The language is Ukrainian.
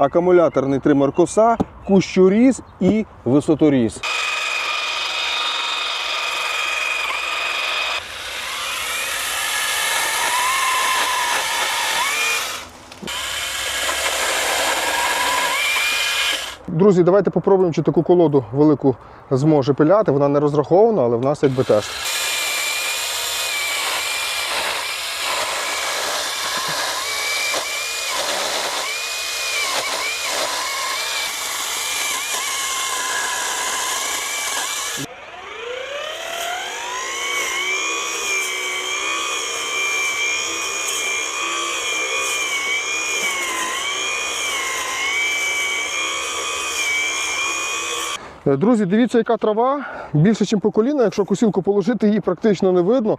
акумуляторний тример коса, кущоріз і висоторіз. Друзі, давайте попробуємо, чи таку колоду велику зможе пиляти. Вона не розрахована, але в нас якби теж. Друзі, дивіться, яка трава більше, ніж по коліна. Якщо косілку положити, її практично не видно.